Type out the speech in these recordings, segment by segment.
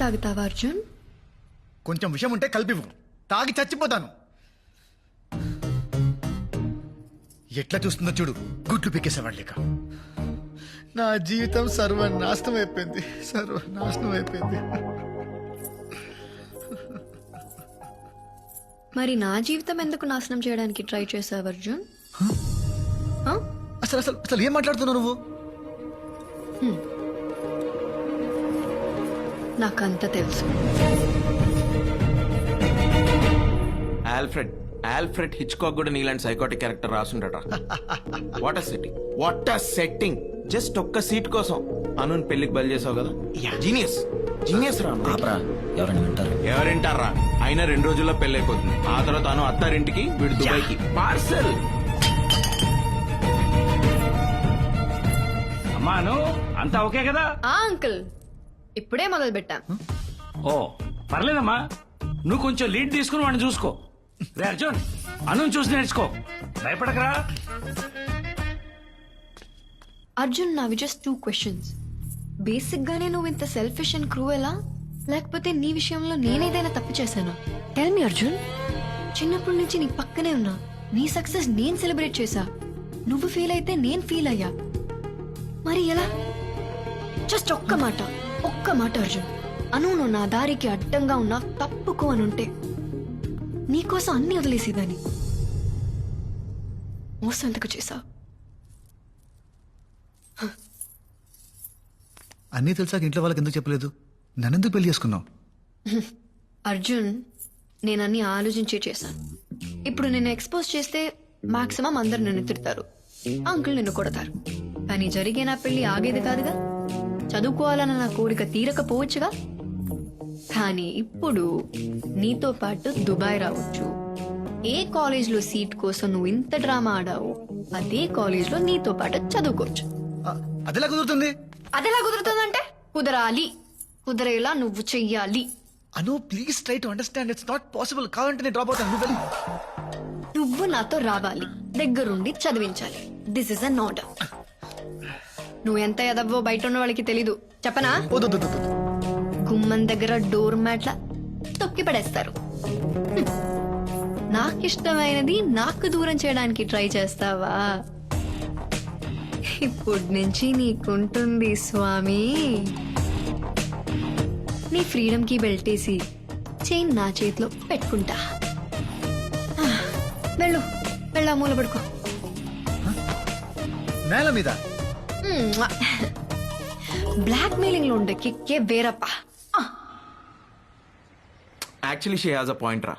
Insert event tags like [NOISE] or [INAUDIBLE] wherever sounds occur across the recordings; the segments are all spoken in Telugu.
పాలు తాగుతావా అర్జున్? కొంచెం విషయం ఉంటే కలిపివు తాగి చచ్చిపోతాను. ఎట్లా చూస్తుందో చూడు. గుడ్లు పీకేసేవాడు లేక నా జీవితం సర్వనాశనం అయిపోయింది. సర్వనాశనం అయిపోయింది. మరి నా జీవితం ఎందుకు నాశనం చేయడానికి ట్రై చేసావు అర్జున్? హ? అసలు అసలు అసలు ఏం మాట్లాడుతున్నావు నువ్వు? నాకంత తెలుసు. ఆల్ఫ్రెడ్ ఆల్ఫ్రెడ్ హిచ్కాక్ కూడా నీలాంటి psychotic character రాసుండట. What setting what setting just ఒక్క సీట్ కోసం. అనున్ పెళ్ళికి బయలు చేసావు కదా? జీనియస్ జీనియస్ రా. ఆపరా. ఎవరైనా వింటారు? ఎవరింటారా? అయినా రెండు రోజుల్లో పెళ్ళి అయిపోతుంది ఆ తర్వాత అను అత్తారింటికి వీడు దుబాయ్కి. పార్సల్ అమ్మాను అంతా ఓకే కదా? ఆ అంకుల్. ఇప్పుడే మొదలు పెట్టాం ఓ పర్లేదమ్మా. నువ్వు కొంచెం లీడ్ తీసుకుని వాడిని చూసుకో. రే అర్జున్ అను చూసి నేర్చుకో. భయపడకరా. అర్జున్ నావి జస్ట్ టూ క్వశ్చన్స్ బేసిక్ గానే నువ్వు ఇంత సెల్ఫిష్ అండ్ క్రూయలా లేకపోతే నీ విషయంలో నేనేదైనా తప్పు చేశానా? Tell me Arjun. చిన్నప్పటి నుంచి నీ పక్కనే ఉన్నా. నీ సక్సెస్ నేను సెలబ్రేట్ చేశా. నువ్వు ఫీల్ అయితే నేను ఫీల్ అయ్యా. మరి ఎలా? జస్ట్ ఒక్క మాట. ఒక్క మాట అర్జున్. అను నువ్వు నా దారికి అడ్డంగా ఉన్నా తప్పుకో అనుంటే నీకోసం అన్ని వదిలేసేదాన్ని. మోసం ఎందుకు చేశావు? అన్నీ తెలిసాక ఇంట్లో వాళ్ళకి ఎందుకు చెప్పలేదు? నన్నెందుకు పెళ్ళి చేసుకున్నావు? అర్జున్ నేను అన్ని ఆలోచించే చేశాను. ఇప్పుడు నిన్ను ఎక్స్పోజ్ చేస్తే మాక్సిమం అందరు నిన్ను తిడతారు. అంకుల్ నిన్ను కొడతారు. కానీ జరిగే నా పెళ్ళి ఆగేది కాదుగా? చదువుకోవాలన్న నా కోరిక తీరకపోవచ్చుగా? కానీ ఇప్పుడు నీతో పాటు దుబాయ్ రావచ్చు. ఏ కాలేజ్లో సీట్ కోసం నువ్వు ఇంత డ్రామా ఆడావు అదే కాలేజ్లో నీతో పాటు చదువుకోవచ్చు. అదెలా కుదురుతుంది? అదెలా కుదురుతుందంటే? కుదరాలి. కుదరేలా నువ్వు చెయ్యాలి. Anu please try to understand it's not possible కావాలంటే నేను డ్రాప్ అవుతాను. నువ్వు. నువ్వు నాతో రావాలి. దగ్గరుండి చదివించాలి. దిస్ ఇస్ అన్ ఆర్డర్ నువ్వు ఎంత ఎదవ్వో బయట ఉన్న వాళ్ళకి తెలీదు. చెప్పనా? వద్దు, వద్దు, వద్దు, వద్దు. గుమ్మం దగ్గర డోర్ మ్యాట్ల తొక్కి పడేస్తారు. హ్మ్. నాకిష్టమైనది నాకు దూరం చేయడానికి ట్రై చేస్తావా? ఇప్పటి నుంచి నీకుంటుంది స్వామి. నీ ఫ్రీడమ్కి బెల్టేసి చైన్ నా చేతిలో పెట్టుకుంటా. ఆ, వెళ్ళు వెళ్ళా మూల పడుకో. నేల మీద? బ్లాక్ మెయిలింగ్లో ఉండే కిక్కే వేరప్ప. Actually she has a point రా.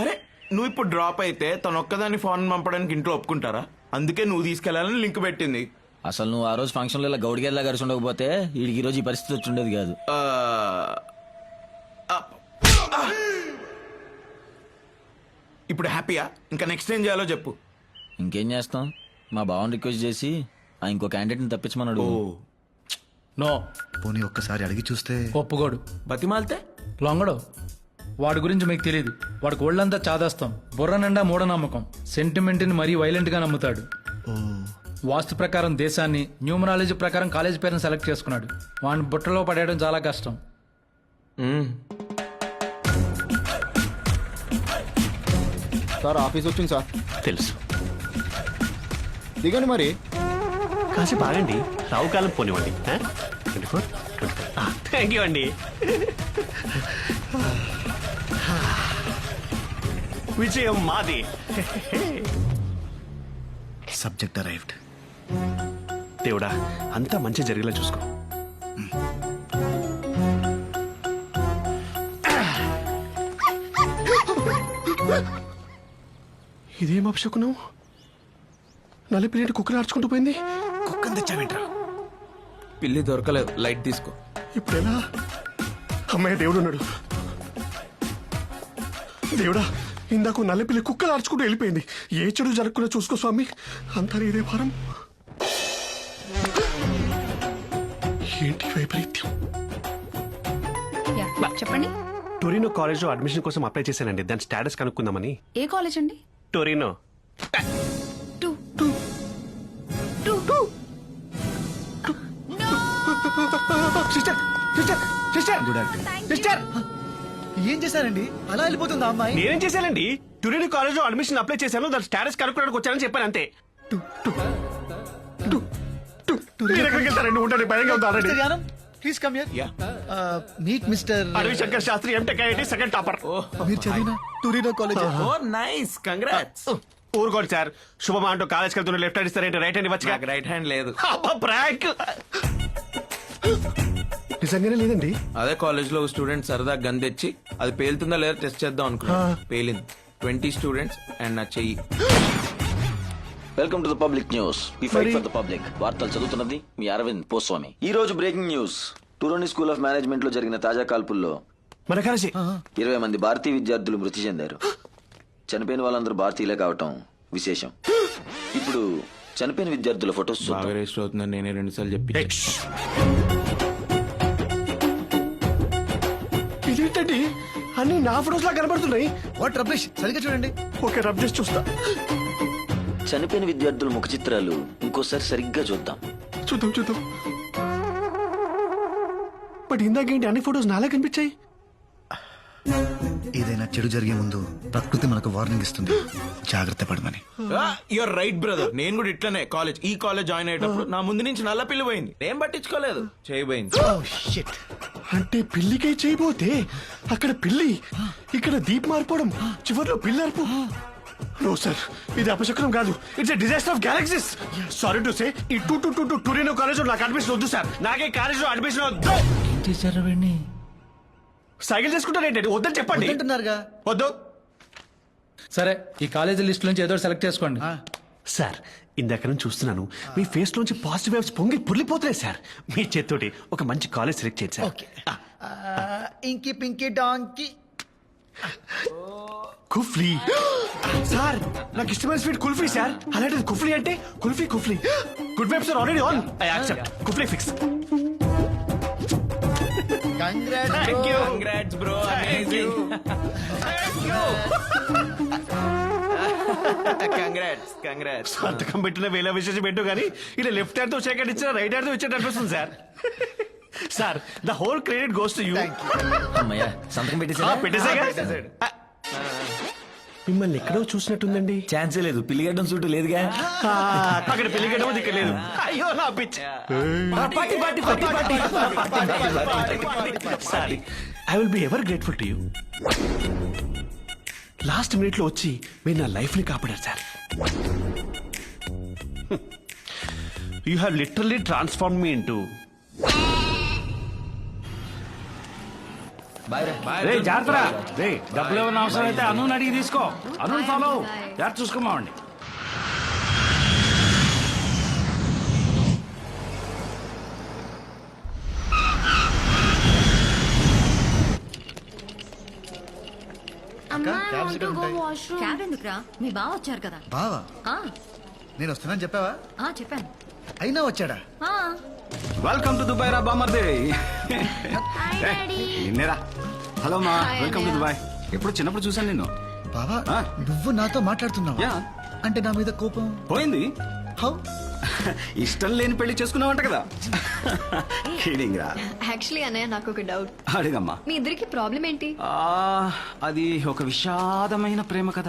అరే నువ్వు ఇప్పుడు డ్రాప్ అయితే తను ఒక్కదాన్ని ఫోన్ పంపడానికి ఇంట్లో ఒప్పుకుంటారా? అందుకే నువ్వు తీసుకెళ్ళాలని లింక్ పెట్టింది. అసలు నువ్వు ఆ రోజు ఫంక్షన్లో ఇలా గౌడిగేలా కలిసి ఉండకపోతే వీడికి ఈ రోజు ఈ పరిస్థితి వచ్చి ఉండేది కాదు. ఇప్పుడు హ్యాపీయా ఇంకా నెక్స్ట్ ఏం చేయాలో చెప్పు. ఇంకేం చేస్తాం? మా బావని రిక్వెస్ట్ చేసి ఆ ఇంకో క్యాండిడేట్ని తప్పించమన్నాడు నో. పోనీ ఒక్కసారి అడిగి చూస్తే. ఒప్పుకోడు. బతిమాలితే? లొంగడు. వాడి గురించి మీకు తెలియదు వాడికి ఒళ్ళంతా చాదాస్తాం. బుర్ర నిండా మూఢనమ్మకం. సెంటిమెంట్ని మరీ వైలెంట్గా నమ్ముతాడు. ఓ. వాస్తు ప్రకారం దేశాన్ని న్యూమరాలజీ ప్రకారం కాలేజ్ పేరుని సెలెక్ట్ చేసుకున్నాడు. వాడిని బుట్టలో పడేయడం చాలా కష్టం. సార్ ఆఫీస్ వచ్చింది సార్. తెలుసు. దిగండి మరి. కాసేపు ఆగండి. రావు కాలం పోనివ్వండి. Twenty four? థ్యాంక్ యూ అండి. విజయం మాది. సబ్జెక్ట్ అరైవ్డ్ దేవుడా అంతా మంచి జరిగేలా చూసుకో. ఇదేం అపశకున్నావు నలిపిలేటి కుక్కలు ఆడుచుకుంటూ పోయింది. కుక్కని తెచ్చావేంట్రా? పిల్లి దొరకలేదు. లైట్ తీసుకో. ఇప్పుడు ఎలా అమ్మాయి దేవుడు ఉన్నాడు. దేవుడా ఇందాక నల్లపిల్లి కుక్కలు ఆడుచుకుంటూ వెళ్ళిపోయింది. ఏ చెడు జరగకుండా చూసుకో స్వామి. అంతా నీదే భారం. ఏంటి వైపరీత్యం? చెప్పండి. టొరినో కాలేజ్లో అడ్మిషన్ కోసం అప్లై చేశానండి. దాని స్టేటస్ కనుక్కుందామని. ఏ కాలేజ్ అండి? Torino. Sister sister sister sister. ఏం చేశారండి? అలా వెళ్ళిపోతుంది అమ్మాయి? నేనేం చేశానండి? టురేని కాలేజ్లో అడ్మిషన్ అప్లై చేశాను దాని స్టాటస్ కనుక్కోడానికి వచ్చానని చెప్పాను అంతే. మీరు ఎక్కడికి వెళ్తారండి? ఉండండి భయంగా ఉంది already. Mister Yanam please come here. Meet mister Adavi Shankar Shastri M Tech IIT second topper మీరు చదివిన Torino college oh nice congrats ఊరుకోండి సార్. శుభమా అంటూ కాలేజ్కి వెళ్తున్న లెఫ్ట్ హ్యాండ్ ఇస్తారేంటి? రైట్ హ్యాండ్ ఇవ్వచ్చు రైట్ హ్యాండ్ లేదు. ప్రాంక్ నిజంగానే లేదండి. అదే కాలేజ్లో స్టూడెంట్ సరదా గన్ తెచ్చి అది పేలుతుందా లేదా టెస్ట్ చేద్దాం అనుకున్నా పేలింది. ట్వంటీ స్టూడెంట్స్ అండ్ నా చెయ్యి. Welcome to the public news we fight for the public వార్తలు చదువుతున్నది మీ అరవింద్ పోస్వామి. ఈ రోజు breaking news Torino school of మేనేజ్మెంట్లో జరిగిన తాజా కాల్పుల్లో మన కలిసి ఇరవై మంది భారతీయ విద్యార్థులు మృతి చెందారు. చనిపోయిన వాళ్ళందరూ భారతీయులే కావటం విశేషం. ఇప్పుడు చనిపోయిన విద్యార్థుల ఫొటోస్ బాగా రిజిస్టర్ అవుతుందని నేనే రెండు సార్లు చెప్పి నా ఫొటోస్ లా కనబడుతున్నాయి. వాట్ రబ్లిష్ సరిగ్గా చూడండి. ఓకే రబ్ చేసి చూస్తా. చనిపోయిన విద్యార్థుల ముఖ చిత్రాలు ఇంకోసారి సరిగ్గా చూద్దాం. చూద్దాం చూద్దాం. బట్ ఇందాకేంటి అన్ని ఫొటోస్ నాలా కనిపించాయి? ఏదైనా చెడు జరిగే ముందు ప్రకృతి మనకు వార్నింగ్ ఇస్తుంది. జాగ్రత్త పడమని. యువర్ రైట్ బ్రదర్ నేను కూడా ఇట్లనే కాలేజ్ ఈ కాలేజ్ జాయిన్ అయ్యేటప్పుడు నా ముందు నుంచి నల్ల పిల్లి పోయింది. నేను పట్టించుకోలేదు. చేయబోయింది. షిట్ అంటే పిల్లికై చేయబోతే అక్కడ పిల్లి ఇక్కడ దీప్ మారిపోవడం చివరిలో పిల్లి అరుపు నో సార్ ఇది అపశకునం కాదు. It's disaster of galaxies sorry to say ఈ టూ టూ టూ టూ టూరినో కాలేజ్ నాకు అడ్మిషన్ వద్దు సార్ నాకే కాలేజ్లో అడ్మిషన్ వద్దు చేశారా వీడిని సైకిల్ చేసుకుంటారేంటి వద్దని చెప్పండి. అంటున్నారుగా వద్దు. సరే ఈ కాలేజీ లిస్ట్ నుంచి ఏదో సెలెక్ట్ చేసుకోండి. సార్ ఇందాక నుంచి చూస్తున్నాను. మీ ఫేస్ లోంచి పాజిటివ్ వైబ్స్ పొంగి పుర్లిపోతున్నాయి సార్. మీ చేత్తోటి ఒక మంచి కాలేజ్ సెలెక్ట్ చేయండి sir. Okay. Inky pinky donkey. కుఫ్లీ sir నాకు ఇష్టమైన స్వీట్ కుల్ఫీ సార్. అలాంటిది కుఫ్లీ అంటే kulfi కుఫ్లీ good vibes are already on I accept. కుఫ్లీ fix. Congrats you congrats bro. Amazing [LAUGHS] congrats congrats సంతకం పెట్టిన వేల విశేషం పెట్టు కానీ ఇలా లెఫ్ట్ హ్యాండ్తో సెకండ్ ఇచ్చిన రైట్ హ్యాండ్తో ఇచ్చేట అనిపిస్తుంది sir sir the whole credit goes to you అమ్మయ్యా సంతకం పెట్టేసాగా? మిమ్మల్ని ఎక్కడో చూసినట్టుందండి. ఛాన్సే లేదు పిల్లిగడ్డం సూటు లేదుగా. అక్కడ పెళ్ళి గడవ ఇక్కడ లేదు. అయ్యో నా pitch sorry I will be ever grateful to you last మినిట్లో వచ్చి మీరు నా లైఫ్ని కాపాడారు sir. You have literally transform me into రే జాగ్రత్త రే డబ్బులు ఏమైనా అవసరం అయితే అను అడిగి తీసుకో. అను ఫాలో జాగ్రత్త చూసుకోమావండి క్యాబ్ ఎందుకురా? మీ బావ వచ్చారు కదా. బావా? ఆ, నేను వస్తున్నాను చెప్పావా? ఆ, చెప్పాను. అయినా వచ్చాడా? ఆ, వెల్కమ్ టు దుబాయ్ రా బామర్దే నిన్నేరా హలో మా. వెల్కమ్ టు దుబాయ్ ఎప్పుడు చిన్నప్పుడు చూసాను నిన్ను. బావా ఆ? నువ్వు నాతో మాట్లాడుతున్నావా? యా. అంటే నా మీద కోపం? పోయింది. హౌ? ఇష్టం లేని పెళ్ళి చేసుకున్నావంట కదా. కిడింగ్ రా. యాక్చువల్లీ అన్నయ్య నాకు ఒక డౌట్ అడిగమ్మా. మీ ఇద్దరికి ప్రాబ్లం ఏంటి? ఆ, అది ఒక విషాదమైన ప్రేమ కథ.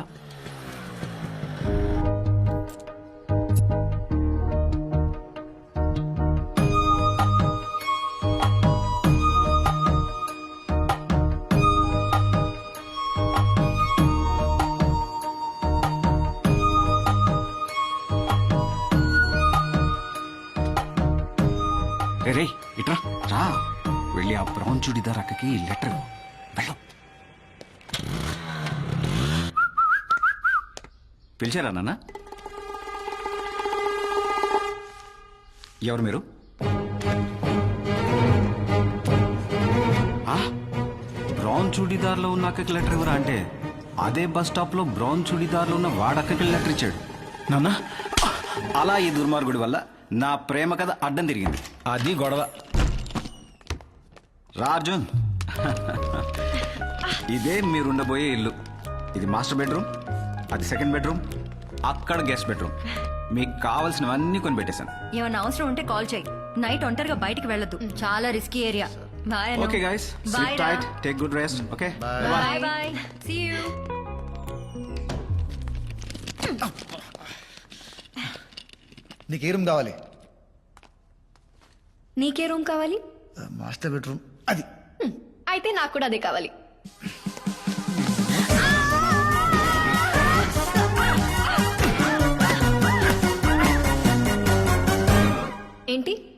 రే రే ఇట్రా. రా. వెళ్ళి ఆ బ్రౌన్ చుడిదార్ అక్కకి లెటర్ వెళ్ళు. పిలిచారా నాన్న? ఎవరు మీరు? ఆ? బ్రౌన్ చుడిదార్లో ఉన్న అక్కకి లెటర్ ఎవరా అంటే? అదే బస్ స్టాప్లో బ్రౌన్ చుడిదార్లో ఉన్న వాడక్కకి లెటర్ ఇచ్చాడు. నాన్న అలా ఈ దుర్మార్గుడి వల్ల నా ప్రేమ కథ అడ్డం తిరిగింది. అది గొడవ. రా అర్జున్ ఇదే మీరుండబోయే ఇల్లు. ఇది మాస్టర్ బెడ్రూమ్ అది సెకండ్ బెడ్రూమ్ అక్కడ గెస్ట్ బెడ్రూమ్. మీకు కావాల్సినవన్నీ కొని పెట్టేశాను ఏమన్నా అవసరం ఉంటే కాల్ చేయి. నైట్ ఒంటరిగా బయటికి వెళ్ళొద్దు. చాలా risky area bye okay guys sleep tight take good rest okay bye bye see you నీకు ఏ రూమ్ కావాలి? నీకే రూమ్ కావాలి? Master bedroom. అది. అయితే నాకు కూడా అదే కావాలి. ఏంటి?